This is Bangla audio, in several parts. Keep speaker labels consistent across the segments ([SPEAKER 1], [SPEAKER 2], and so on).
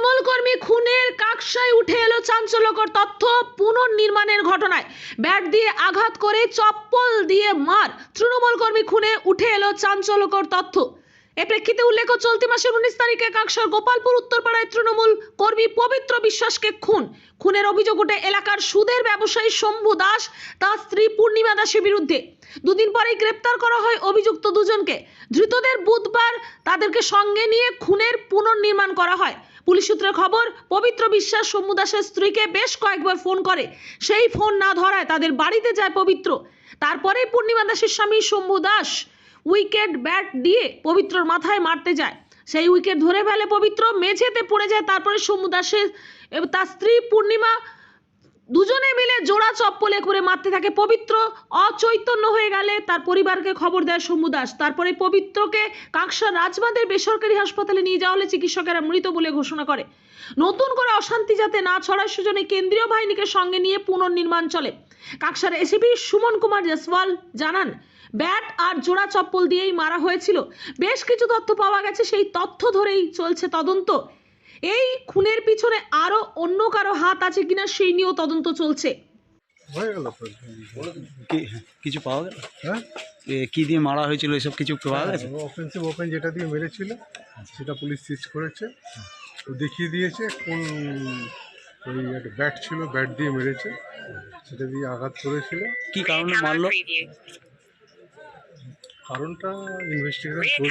[SPEAKER 1] তৃণমূল কর্মী খুনের কাকসায় উঠে এলো চাঞ্চল্যকর তথ্য পুনর্নির্মাণের ঘটনায়। ব্যাট দিয়ে আঘাত করে চপ্পল দিয়ে মার। তৃণমূল কর্মী খুনে উঠে এলো চাঞ্চল্যকর তথ্য। এ প্রেক্ষিতে উল্লেখ চলতি মাসের উনিশ তারিখে কাকসার গোপালপুর উত্তরপাড়ায় তৃণমূল কর্মী পবিত্র বিশ্বাসকে খুন। খুনের অভিযোগ ওঠে এলাকার সুদের ব্যবসায়ী শম্ভু দাস, তার স্ত্রী পূর্ণিমা দাসের বিরুদ্ধে। দুদিন পরেই গ্রেপ্তার করা হয় অভিযুক্ত দুজনকে। ধৃতদের বুধবার তাদেরকে সঙ্গে নিয়ে খুনের পুনর্নির্মাণ করা হয়। পুলিশ সূত্রে খবর, পবিত্র বিশ্বাস শম্ভু দাসের স্ত্রীকে বেশ কয়েকবার ফোন করে। সেই ফোন না ধরায় তাদের বাড়িতে যায় পবিত্র। তারপরেই পূর্ণিমা দাসের স্বামী শম্ভু দাস উইকেট ব্যাট দিয়ে পবিত্রর মাথায় মারতে যায়। সেই উইকেট ধরে ফেলে পবিত্র, মেঝেতে পড়ে যায়। তারপরে শম্ভু দাসের তার স্ত্রী পূর্ণিমা দুজনে মিলে জোড়া চপ্পলে করে মারতে থাকে পবিত্র, অচৈতন্য হয়ে গেলে তার পরিবারকে খবর দেয় শম্ভু দাস। তারপরে পবিত্রকে কাকসা রাজবাঁধের বেসরকারি হাসপাতালে নিয়ে যাওয়া হলে চিকিৎসকেরা মৃত বলে ঘোষণা করে। নতুন করে অশান্তি যাতে না ছড়ায় সুজনে কেন্দ্রীয় বাহিনীকে সঙ্গে নিয়ে পুনর্নির্মাণ চলে। কাকসার এসিপি সুমন কুমার জসওয়াল জানান, ব্যাট আর জোড়া চপ্পল দিয়েই মারা হয়েছিল। বেশ কিছু তথ্য পাওয়া গেছে, সেই তথ্য ধরেই চলছে তদন্ত। এই খুনের পিছনে আরও অন্য কারও হাত আছে কিনা সেই নিয়েও তদন্ত চলছে।
[SPEAKER 2] হয়ে গেল তো।
[SPEAKER 3] কি কিছু পাওয়া গেল?
[SPEAKER 2] হ্যাঁ?
[SPEAKER 3] এ, কি দিয়ে মারা হয়েছিল এসব কিছু পাওয়া গেছে?
[SPEAKER 2] অফেন্সিভ ওপেন যেটা দিয়ে মেরেছিল সেটা পুলিশ সিজ করেছে। ও দেখিয়ে দিয়েছে কোন ওই একটা ব্যাট ছিল ব্যাট দিয়ে মেরেছে। সেটা দিয়ে আঘাত করেছিল।
[SPEAKER 3] কি কারণে মারলো?
[SPEAKER 2] কারণটা ইনভেস্টিগেশন.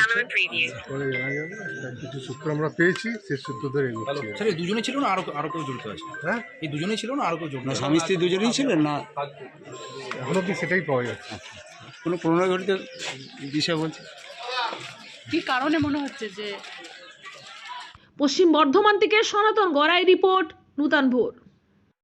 [SPEAKER 2] পরে জানা যাবে কিছু সূত্র আমরা পেয়েছি সে সূত্র ধরে এগোচ্ছি
[SPEAKER 4] স্যার দুজনে ছিল না আরও আরও কেউ জড়িত আছে?
[SPEAKER 2] হ্যাঁ?
[SPEAKER 4] এই দুজনেই ছিল না আরও কেউ জড়িত
[SPEAKER 3] না স্বামী স্ত্রী দুজনেই ছিলেন না?
[SPEAKER 2] এখনও কি সেটাই পাওয়া যাচ্ছে।
[SPEAKER 3] কোনো প্রণয় ঘটিত বিষয় বলছে?
[SPEAKER 5] কি কারণে মনে হচ্ছে যে
[SPEAKER 1] পশ্চিম বর্ধমান থেকে সনাতন গড়াই রিপোর্ট নূতন ভোর।